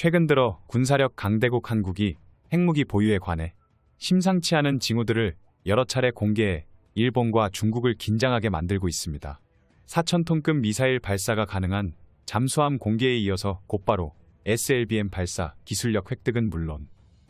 최근 들어 군사력 강대국 한국이 핵무기 보유에 관해 심상치 않은 징후들을 여러 차례 공개해 일본과 중국을 긴장하게 만들고 있습니다. 4,000톤급 미사일 발사가 가능한 잠수함 공개에 이어서 곧바로 SLBM 발사 기술력 획득은 물론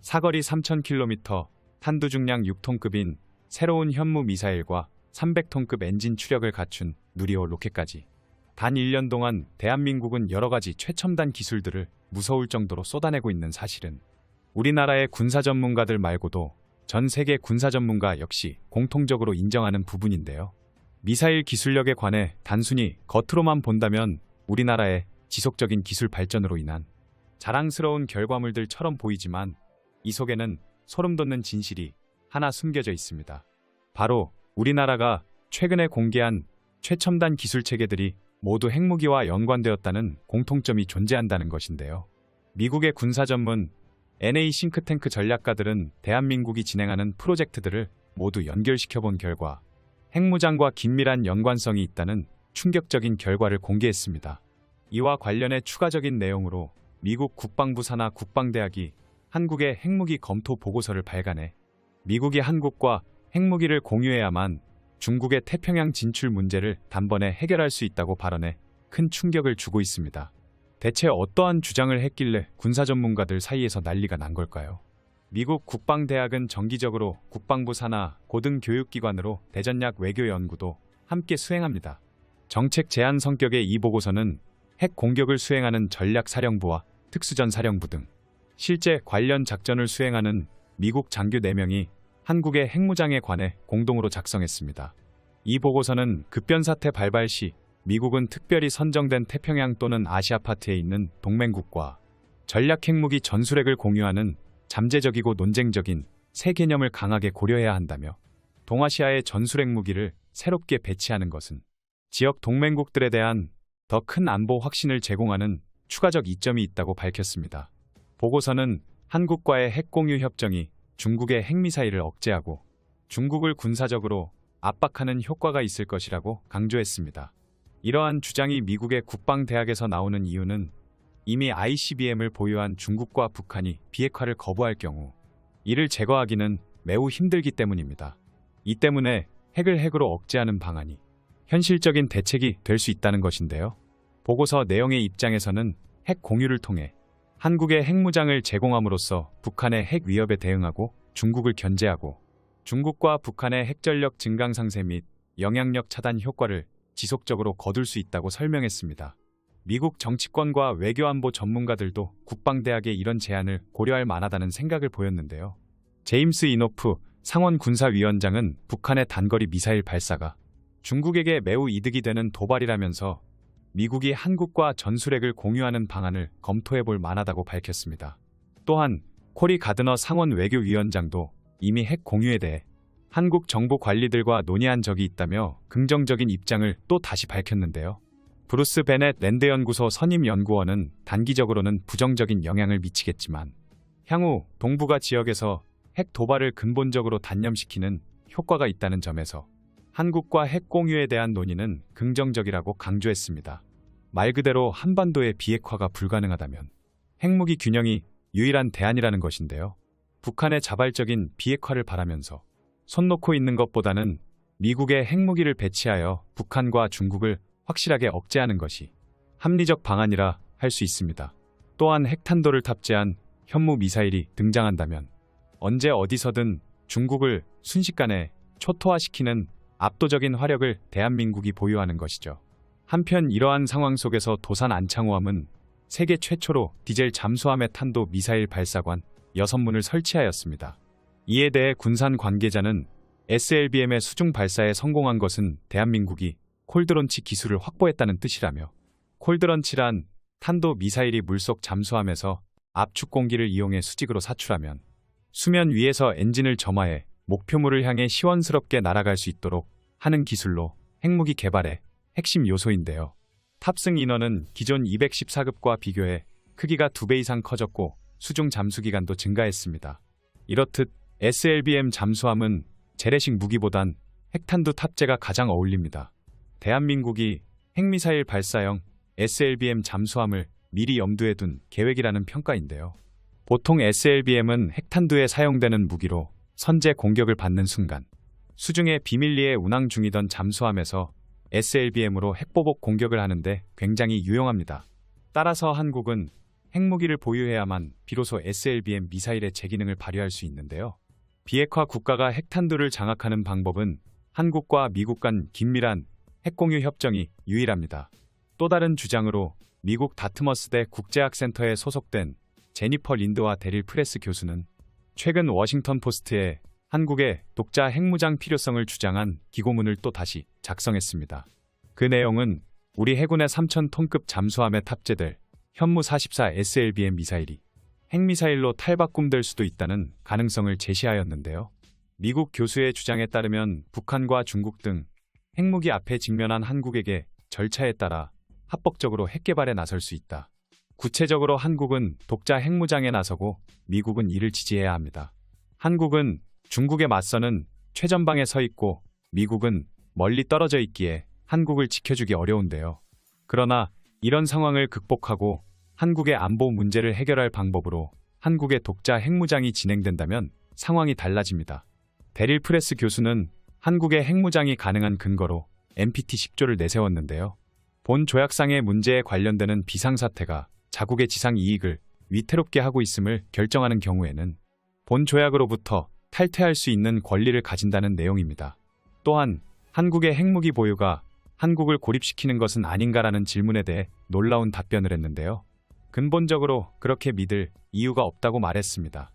사거리 3,000km, 탄두 중량 6톤급인 새로운 현무 미사일과 300톤급 엔진 추력을 갖춘 누리호 로켓까지 단 1년 동안 대한민국은 여러 가지 최첨단 기술들을 무서울 정도로 쏟아내고 있는 사실은 우리나라의 군사 전문가들 말고도 전 세계 군사 전문가 역시 공통적으로 인정하는 부분인데요. 미사일 기술력에 관해 단순히 겉으로만 본다면 우리나라의 지속적인 기술 발전으로 인한 자랑스러운 결과물들처럼 보이지만 이 속에는 소름 돋는 진실이 하나 숨겨져 있습니다. 바로 우리나라가 최근에 공개한 최첨단 기술 체계들이 모두 핵무기와 연관되었다는 공통점이 존재한다는 것인데요. 미국의 군사 전문 NA 싱크탱크 전략가들은 대한민국이 진행하는 프로젝트들을 모두 연결시켜 본 결과 핵무장과 긴밀한 연관성이 있다는 충격적인 결과를 공개했습니다. 이와 관련해 추가적인 내용으로 미국 국방부 산하 국방대학이 한국의 핵무기 검토 보고서를 발간해 미국이 한국과 핵무기를 공유해야만 중국의 태평양 진출 문제를 단번에 해결할 수 있다고 발언해 큰 충격을 주고 있습니다. 대체 어떠한 주장을 했길래 군사 전문가들 사이에서 난리가 난 걸까요? 미국 국방대학은 정기적으로 국방부 산하 고등교육기관으로 대전약 외교 연구도 함께 수행합니다. 정책 제안 성격의 이 보고서는 핵 공격을 수행하는 전략사령부와 특수전사령부 등 실제 관련 작전을 수행하는 미국 장교 4명이 한국의 핵무장에 관해 공동으로 작성했습니다. 이 보고서는 급변사태 발발 시 미국은 특별히 선정된 태평양 또는 아시아 파트에 있는 동맹국과 전략 핵무기 전술핵을 공유하는 잠재적이고 논쟁적인 새 개념을 강하게 고려해야 한다며 동아시아의 전술핵 무기를 새롭게 배치하는 것은 지역 동맹국들에 대한 더 큰 안보 확신을 제공하는 추가적 이점이 있다고 밝혔습니다. 보고서는 한국과의 핵공유 협정이 중국의 핵미사일을 억제하고 중국을 군사적으로 압박하는 효과가 있을 것이라고 강조했습니다. 이러한 주장이 미국의 국방대학에서 나오는 이유는 이미 ICBM을 보유한 중국과 북한이 비핵화를 거부할 경우 이를 제거하기는 매우 힘들기 때문입니다. 이 때문에 핵을 핵으로 억제하는 방안이 현실적인 대책이 될 수 있다는 것인데요. 보고서 내용의 입장에서는 핵 공유를 통해 한국의 핵무장을 제공함으로써 북한의 핵 위협에 대응하고 중국을 견제하고 중국과 북한의 핵전력 증강 상세 및 영향력 차단 효과를 지속적으로 거둘 수 있다고 설명했습니다. 미국 정치권과 외교안보 전문가들도 국방대학의 이런 제안을 고려할 만하다는 생각을 보였는데요. 제임스 이노프 상원 군사위원장은 북한의 단거리 미사일 발사가 중국에게 매우 이득이 되는 도발이라면서 미국이 한국과 전술핵을 공유하는 방안을 검토해 볼 만하다고 밝혔습니다. 또한 코리 가드너 상원 외교위원장도 이미 핵 공유에 대해 한국 정부 관리들과 논의한 적이 있다며 긍정적인 입장을 또 다시 밝혔는데요. 브루스 베넷 랜드연구소 선임 연구원은 단기적으로는 부정적인 영향을 미치겠지만 향후 동북아 지역에서 핵 도발을 근본적으로 단념시키는 효과가 있다는 점에서 한국과 핵 공유에 대한 논의는 긍정적이라고 강조했습니다. 말 그대로 한반도의 비핵화가 불가능하다면 핵무기 균형이 유일한 대안이라는 것인데요. 북한의 자발적인 비핵화를 바라면서 손 놓고 있는 것보다는 미국의 핵무기를 배치하여 북한과 중국을 확실하게 억제하는 것이 합리적 방안이라 할 수 있습니다. 또한 핵탄도를 탑재한 현무 미사일이 등장한다면 언제 어디서든 중국을 순식간에 초토화시키는 압도적인 화력을 대한민국이 보유하는 것이죠. 한편 이러한 상황 속에서 도산 안창호함은 세계 최초로 디젤 잠수함의 탄도 미사일 발사관 6문을 설치하였습니다. 이에 대해 군산 관계자는 SLBM의 수중 발사에 성공한 것은 대한민국이 콜드런치 기술을 확보했다는 뜻이라며 콜드런치란 탄도 미사일이 물속 잠수함에서 압축 공기를 이용해 수직으로 사출하면 수면 위에서 엔진을 점화해 목표물을 향해 시원스럽게 날아갈 수 있도록 하는 기술로 핵무기 개발의 핵심 요소인데요. 탑승 인원은 기존 214급과 비교해 크기가 2배 이상 커졌고 수중 잠수 기간도 증가했습니다. 이렇듯 SLBM 잠수함은 재래식 무기보단 핵탄두 탑재가 가장 어울립니다. 대한민국이 핵미사일 발사형 SLBM 잠수함을 미리 염두에 둔 계획이라는 평가인데요. 보통 SLBM은 핵탄두에 사용되는 무기로 선제 공격을 받는 순간 수중에 비밀리에 운항 중이던 잠수함에서 SLBM으로 핵보복 공격을 하는데 굉장히 유용합니다. 따라서 한국은 핵무기를 보유해야만 비로소 SLBM 미사일의 제기능을 발휘할 수 있는데요. 비핵화 국가가 핵탄두를 장악하는 방법은 한국과 미국 간 긴밀한 핵공유 협정이 유일합니다. 또 다른 주장으로 미국 다트머스대 국제학센터에 소속된 제니퍼 린드와 데릴 프레스 교수는 최근 워싱턴 포스트에 한국의 독자 핵무장 필요성을 주장한 기고문을 또 다시 작성했습니다. 그 내용은 우리 해군의 3,000톤급 잠수함에 탑재될 현무 44 SLBM 미사일이 핵미사일로 탈바꿈될 수도 있다는 가능성을 제시하였는데요. 미국 교수의 주장에 따르면 북한과 중국 등 핵무기 앞에 직면한 한국에게 절차에 따라 합법적으로 핵개발에 나설 수 있다. 구체적으로 한국은 독자 핵무장에 나서고 미국은 이를 지지해야 합니다. 한국은 중국에 맞서는 최전방에 서 있고 미국은 멀리 떨어져 있기에 한국을 지켜주기 어려운데요. 그러나 이런 상황을 극복하고 한국의 안보 문제를 해결할 방법으로 한국의 독자 핵무장이 진행된다면 상황이 달라집니다. 데릴 프레스 교수는 한국의 핵무장이 가능한 근거로 NPT 10조를 내세웠는데요. 본 조약상의 문제에 관련되는 비상사태가 자국의 지상 이익을 위태롭게 하고 있음을 결정하는 경우에는 본 조약으로부터 탈퇴할 수 있는 권리를 가진다는 내용입니다. 또한 한국의 핵무기 보유가 한국을 고립시키는 것은 아닌가라는 질문에 대해 놀라운 답변을 했는데요. 근본적으로 그렇게 믿을 이유가 없다고 말했습니다.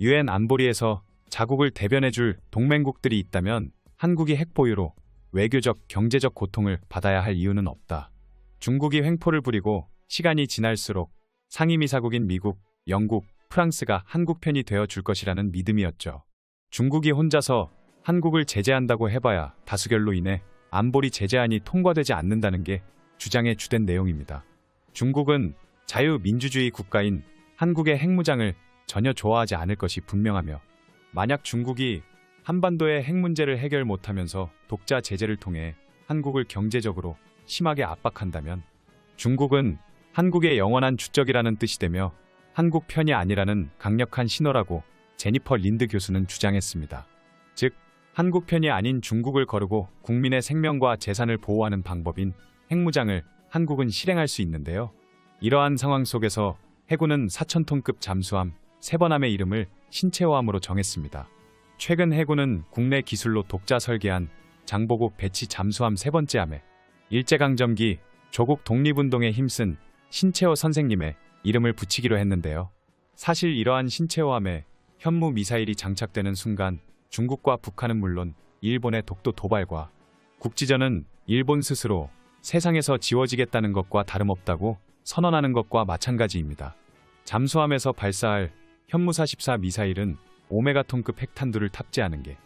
유엔 안보리에서 자국을 대변해줄 동맹국들이 있다면 한국이 핵 보유로 외교적, 경제적 고통을 받아야 할 이유는 없다. 중국이 횡포를 부리고 시간이 지날수록 상임이사국인 미국, 영국, 프랑스가 한국 편이 되어 줄 것이라는 믿음이었죠. 중국이 혼자서 한국을 제재한다고 해봐야 다수결로 인해 안보리 제재안이 통과되지 않는다는 게 주장의 주된 내용입니다. 중국은 자유민주주의 국가인 한국의 핵무장을 전혀 좋아하지 않을 것이 분명하며 만약 중국이 한반도의 핵 문제를 해결 못하면서 독자 제재를 통해 한국을 경제적으로 심하게 압박한다면 중국은 한국의 영원한 주적이라는 뜻이 되며 한국 편이 아니라는 강력한 신호라고 제니퍼 린드 교수는 주장했습니다. 즉, 한국 편이 아닌 중국을 거르고 국민의 생명과 재산을 보호하는 방법인 핵무장을 한국은 실행할 수 있는데요. 이러한 상황 속에서 해군은 4천톤급 잠수함 세번함의 이름을 신체호함으로 정했습니다. 최근 해군은 국내 기술로 독자 설계한 장보고 배치 잠수함 세 번째 함에 일제강점기 조국 독립운동에 힘쓴 신채호 선생님의 이름을 붙이기로 했는데요. 사실 이러한 신채호함에 현무 미사일이 장착되는 순간 중국과 북한은 물론 일본의 독도 도발과 국지전은 일본 스스로 세상에서 지워지겠다는 것과 다름없다고 선언하는 것과 마찬가지입니다. 잠수함에서 발사할 현무 44 미사일은 오메가톤급 핵탄두를 탑재하는 게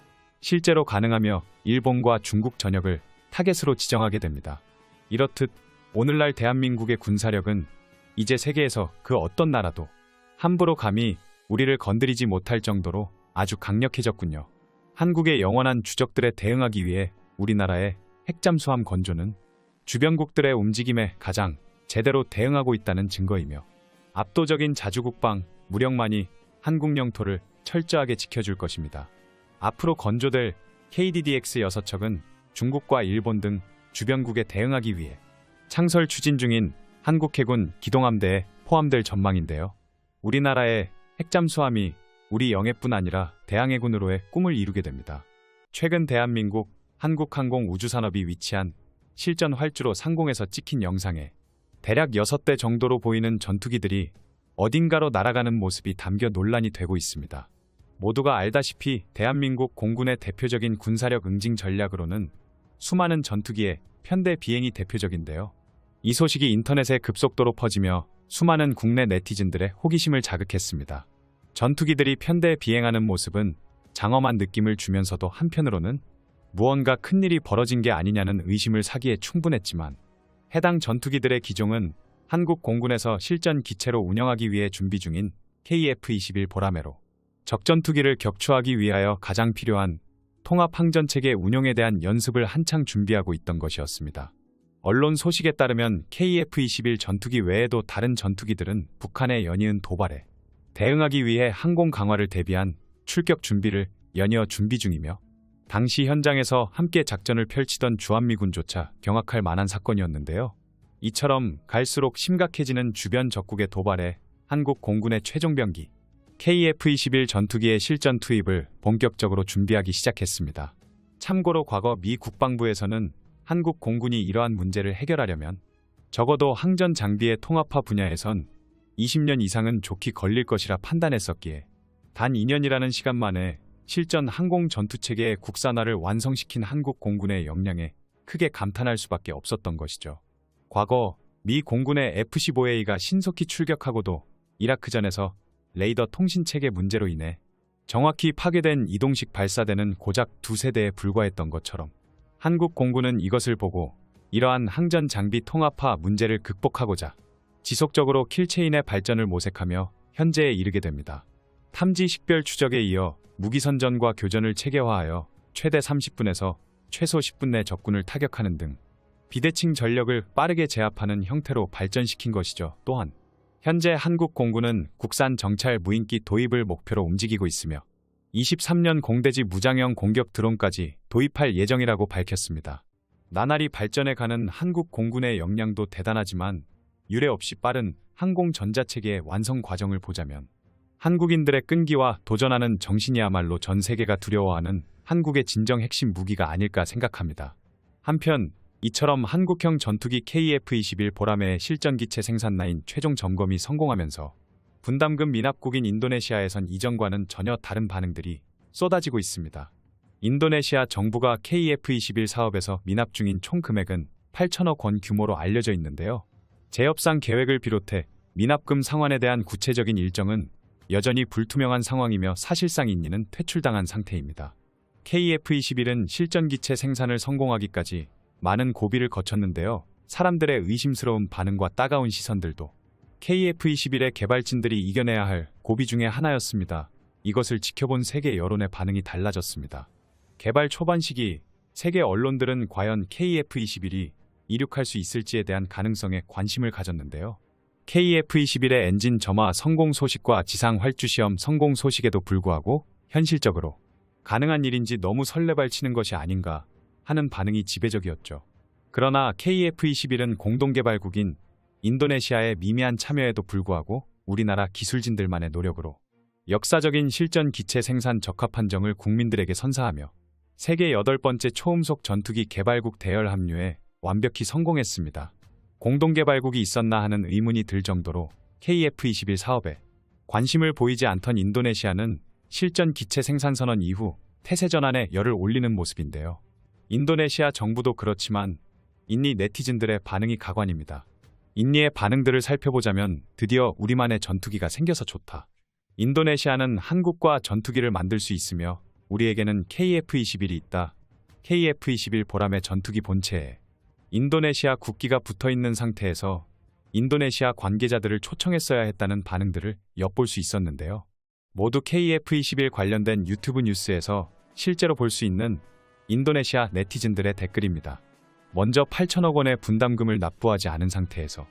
실제로 가능하며 일본과 중국 전역을 타겟으로 지정하게 됩니다. 이렇듯 오늘날 대한민국의 군사력은 이제 세계에서 그 어떤 나라도 함부로 감히 우리를 건드리지 못할 정도로 아주 강력해졌군요. 한국의 영원한 주적들에 대응하기 위해 우리나라의 핵잠수함 건조는 주변국들의 움직임에 가장 제대로 대응하고 있다는 증거이며 압도적인 자주국방, 무력만이 한국 영토를 철저하게 지켜줄 것입니다. 앞으로 건조될 KDDX 6척은 중국과 일본 등 주변국에 대응하기 위해 창설 추진 중인 한국해군 기동함대에 포함될 전망인데요. 우리나라의 핵잠수함이 우리 영해뿐 아니라 대항해군으로의 꿈을 이루게 됩니다. 최근 대한민국 한국항공우주산업이 위치한 실전 활주로 상공에서 찍힌 영상에 대략 6대 정도로 보이는 전투기들이 어딘가로 날아가는 모습이 담겨 논란이 되고 있습니다. 모두가 알다시피 대한민국 공군의 대표적인 군사력 응징 전략으로는 수많은 전투기의 편대 비행이 대표적인데요. 이 소식이 인터넷에 급속도로 퍼지며 수많은 국내 네티즌들의 호기심을 자극했습니다. 전투기들이 편대 비행하는 모습은 장엄한 느낌을 주면서도 한편으로는 무언가 큰일이 벌어진 게 아니냐는 의심을 사기에 충분했지만 해당 전투기들의 기종은 한국 공군에서 실전 기체로 운영하기 위해 준비 중인 KF-21 보라매로 적전투기를 격추하기 위하여 가장 필요한 통합 항전체계 운용에 대한 연습을 한창 준비하고 있던 것이었습니다. 언론 소식에 따르면 KF-21 전투기 외에도 다른 전투기들은 북한의 연이은 도발에 대응하기 위해 항공 강화를 대비한 출격 준비를 연이어 준비 중이며 당시 현장에서 함께 작전을 펼치던 주한미군조차 경악할 만한 사건이었는데요. 이처럼 갈수록 심각해지는 주변 적국의 도발에 한국 공군의 최종병기 KF-21 전투기의 실전 투입을 본격적으로 준비하기 시작했습니다. 참고로 과거 미 국방부에서는 한국 공군이 이러한 문제를 해결하려면 적어도 항전 장비의 통합화 분야에선 20년 이상은 좋게 걸릴 것이라 판단했었기에 단 2년이라는 시간 만에 실전 항공 전투 체계의 국산화를 완성시킨 한국 공군의 역량에 크게 감탄할 수밖에 없었던 것이죠. 과거 미 공군의 F-15A가 신속히 출격하고도 이라크전에서 레이더 통신 체계 문제로 인해 정확히 파괴된 이동식 발사대는 고작 두세 대에 불과했던 것처럼 한국 공군은 이것을 보고 이러한 항전 장비 통합화 문제를 극복하고자 지속적으로 킬체인의 발전을 모색하며 현재에 이르게 됩니다. 탐지 식별 추적에 이어 무기선전과 교전을 체계화하여 최대 30분에서 최소 10분 내 적군을 타격하는 등 비대칭 전력을 빠르게 제압하는 형태로 발전시킨 것이죠. 또한 현재 한국 공군은 국산 정찰 무인기 도입을 목표로 움직이고 있으며 23년 공대지 무장형 공격 드론까지 도입할 예정이라고 밝혔습니다. 나날이 발전해 가는 한국 공군의 역량도 대단하지만 유례 없이 빠른 항공 전자체계의 완성 과정을 보자면 한국인들의 끈기와 도전하는 정신이야말로 전 세계가 두려워하는 한국의 진정 핵심 무기가 아닐까 생각합니다. 한편 이처럼 한국형 전투기 KF-21 보라매의 실전기체 생산 라인 최종 점검이 성공하면서 분담금 미납국인 인도네시아에선 이전과는 전혀 다른 반응들이 쏟아지고 있습니다. 인도네시아 정부가 KF-21 사업에서 미납 중인 총 금액은 8천억 원 규모로 알려져 있는데요. 재협상 계획을 비롯해 미납금 상환에 대한 구체적인 일정은 여전히 불투명한 상황이며 사실상 인니는 퇴출당한 상태입니다. KF-21은 실전기체 생산을 성공하기까지 많은 고비를 거쳤는데요. 사람들의 의심스러운 반응과 따가운 시선들도 KF-21의 개발진들이 이겨내야 할 고비 중의 하나였습니다. 이것을 지켜본 세계 여론의 반응이 달라졌습니다. 개발 초반 시기 세계 언론들은 과연 KF-21이 이륙할 수 있을지에 대한 가능성에 관심을 가졌는데요. KF-21의 엔진 점화 성공 소식과 지상 활주 시험 성공 소식에도 불구하고 현실적으로 가능한 일인지 너무 설레발치는 것이 아닌가 하는 반응이 지배적이었죠. 그러나 KF-21은 공동개발국인 인도네시아의 미미한 참여에도 불구하고 우리나라 기술진들만의 노력으로 역사적인 실전 기체 생산 적합 한정을 국민들에게 선사하며 세계 여덟 번째 초음속 전투기 개발국 대열 합류에 완벽히 성공했습니다. 공동개발국이 있었나 하는 의문이 들 정도로 KF-21 사업에 관심을 보이지 않던 인도네시아는 실전 기체 생산 선언 이후 태세 전환에 열을 올리는 모습인데요. 인도네시아 정부도 그렇지만 인니 네티즌들의 반응이 가관입니다. 인니의 반응들을 살펴보자면 드디어 우리만의 전투기가 생겨서 좋다. 인도네시아는 한국과 전투기를 만들 수 있으며 우리에게는 KF-21이 있다. KF-21 보람의 전투기 본체에 인도네시아 국기가 붙어 있는 상태에서 인도네시아 관계자들을 초청했어야 했다는 반응들을 엿볼 수 있었는데요. 모두 KF-21 관련된 유튜브 뉴스에서 실제로 볼 수 있는 인도네시아 네티즌들의 댓글입니다. 먼저 8천억 원의 분담금을 납부하지 않은 상태에서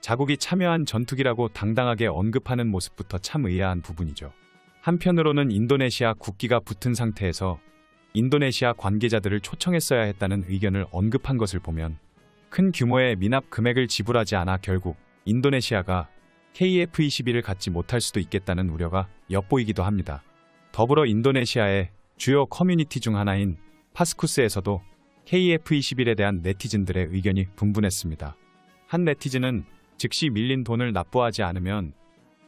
자국이 참여한 전투기라고 당당하게 언급하는 모습부터 참 의아한 부분이죠. 한편으로는 인도네시아 국기가 붙은 상태에서 인도네시아 관계자들을 초청했어야 했다는 의견을 언급한 것을 보면 큰 규모의 미납 금액을 지불하지 않아 결국 인도네시아가 KF-21을 갖지 못할 수도 있겠다는 우려가 엿보이기도 합니다. 더불어 인도네시아의 주요 커뮤니티 중 하나인 파스쿠스에서도 KF-21에 대한 네티즌들의 의견이 분분했습니다. 한 네티즌은 즉시 밀린 돈을 납부하지 않으면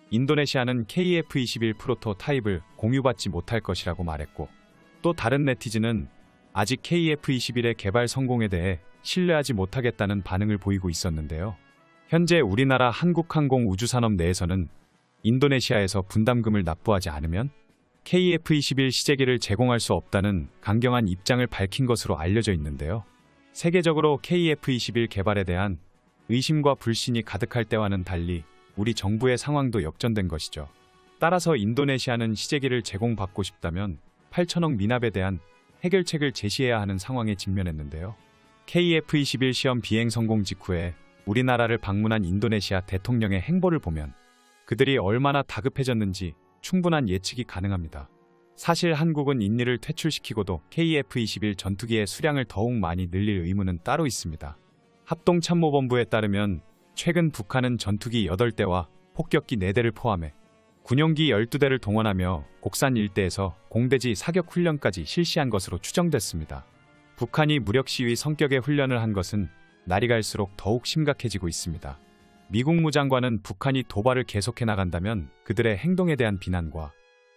인도네시아는 KF-21 프로토 타입을 공유받지 못할 것이라고 말했고 또 다른 네티즌은 아직 KF-21의 개발 성공에 대해 신뢰하지 못하겠다는 반응을 보이고 있었는데요. 현재 우리나라 한국항공 우주산업 내에서는 인도네시아에서 분담금을 납부하지 않으면 KF-21 시제기를 제공할 수 없다는 강경한 입장을 밝힌 것으로 알려져 있는데요. 세계적으로 KF-21 개발에 대한 의심과 불신이 가득할 때와는 달리 우리 정부의 상황도 역전된 것이죠. 따라서 인도네시아는 시제기를 제공받고 싶다면 8천억 미납에 대한 해결책을 제시해야 하는 상황에 직면했는데요. KF-21 시험 비행 성공 직후에 우리나라를 방문한 인도네시아 대통령의 행보를 보면 그들이 얼마나 다급해졌는지 충분한 예측이 가능합니다. 사실 한국은 인리를 퇴출시키고도 KF-21 전투기의 수량을 더욱 많이 늘릴 의무는 따로 있습니다. 합동참모본부에 따르면 최근 북한은 전투기 8대와 폭격기 4대를 포함해 군용기 12대를 동원하며 곡산 일대에서 공대지 사격 훈련까지 실시한 것으로 추정됐습니다. 북한이 무력 시위 성격의 훈련을 한 것은 날이 갈수록 더욱 심각해지고 있습니다. 미국 무장관은 북한이 도발을 계속해 나간다면 그들의 행동에 대한 비난과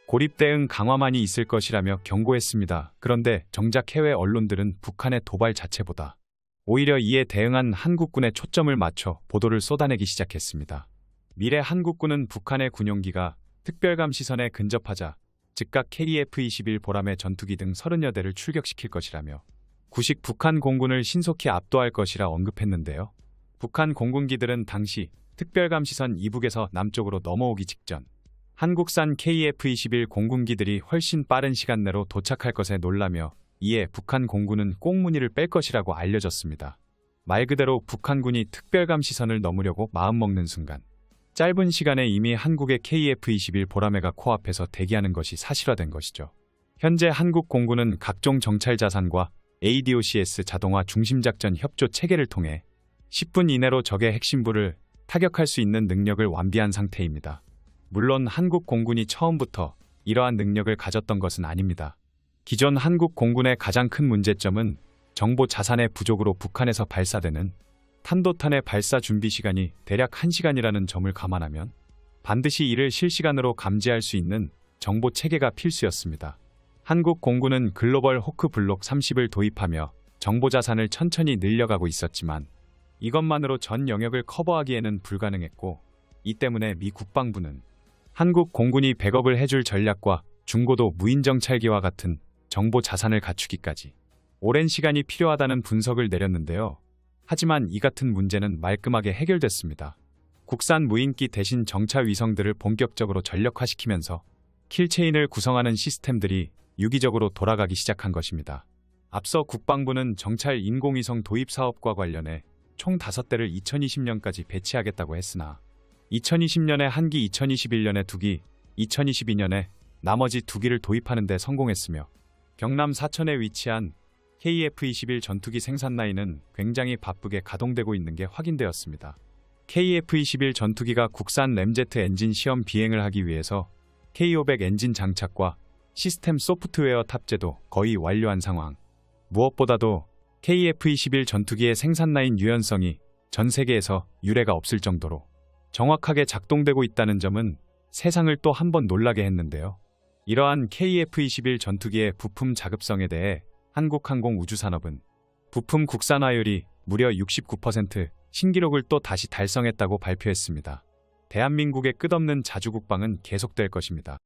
고립 대응 강화만이 있을 것이라며 경고했습니다. 그런데 정작 해외 언론들은 북한의 도발 자체보다 오히려 이에 대응한 한국군에 초점을 맞춰 보도를 쏟아내기 시작했습니다. 미래 한국군은 북한의 군용기가 특별감 시선에 근접하자 즉각 KF-21 보람의 전투기 등 30여 대를 출격시킬 것이라며 구식 북한 공군을 신속히 압도할 것이라 언급했는데요. 북한 공군기들은 당시 특별감 시선 이북에서 남쪽으로 넘어오기 직전 한국산 KF-21 공군기들이 훨씬 빠른 시간 내로 도착할 것에 놀라며 이에 북한 공군은 꽁무니를 뺄 것이라고 알려졌습니다. 말 그대로 북한군이 특별감 시선을 넘으려고 마음먹는 순간 짧은 시간에 이미 한국의 KF-21 보라매가 코앞에서 대기하는 것이 사실화된 것이죠. 현재 한국 공군은 각종 정찰 자산과 ADOCS 자동화 중심작전 협조 체계를 통해 10분 이내로 적의 핵심부를 타격할 수 있는 능력을 완비한 상태입니다. 물론 한국 공군이 처음부터 이러한 능력을 가졌던 것은 아닙니다. 기존 한국 공군의 가장 큰 문제점은 정보 자산의 부족으로 북한에서 발사되는 탄도탄의 발사 준비 시간이 대략 1시간이라는 점을 감안하면 반드시 이를 실시간으로 감지할 수 있는 정보 체계가 필수였습니다. 한국 공군은 글로벌 호크 블록 30을 도입하며 정보 자산을 천천히 늘려가고 있었지만 이것만으로 전 영역을 커버하기에는 불가능했고 이 때문에 미 국방부는 한국 공군이 백업을 해줄 전략과 중고도 무인 정찰기와 같은 정보 자산을 갖추기까지 오랜 시간이 필요하다는 분석을 내렸는데요. 하지만 이 같은 문제는 말끔하게 해결됐습니다. 국산 무인기 대신 정찰 위성들을 본격적으로 전력화시키면서 킬체인을 구성하는 시스템들이 유기적으로 돌아가기 시작한 것입니다. 앞서 국방부는 정찰 인공위성 도입 사업과 관련해 총 5대를 2020년까지 배치하겠다고 했으나 2020년에 한 기, 2021년에 두 기, 2022년에 나머지 두 기를 도입하는 데 성공했으며 경남 사천에 위치한 KF-21 전투기 생산 라인은 굉장히 바쁘게 가동되고 있는 게 확인되었습니다. KF-21 전투기가 국산 램제트 엔진 시험 비행을 하기 위해서 K500 엔진 장착과 시스템 소프트웨어 탑재도 거의 완료한 상황. 무엇보다도 KF-21 전투기의 생산 라인 유연성이 전 세계에서 유례가 없을 정도로 정확하게 작동되고 있다는 점은 세상을 또 한 번 놀라게 했는데요. 이러한 KF-21 전투기의 부품 자급성에 대해 한국항공우주산업은 부품 국산화율이 무려 69% 신기록을 또 다시 달성했다고 발표했습니다. 대한민국의 끝없는 자주국방은 계속될 것입니다.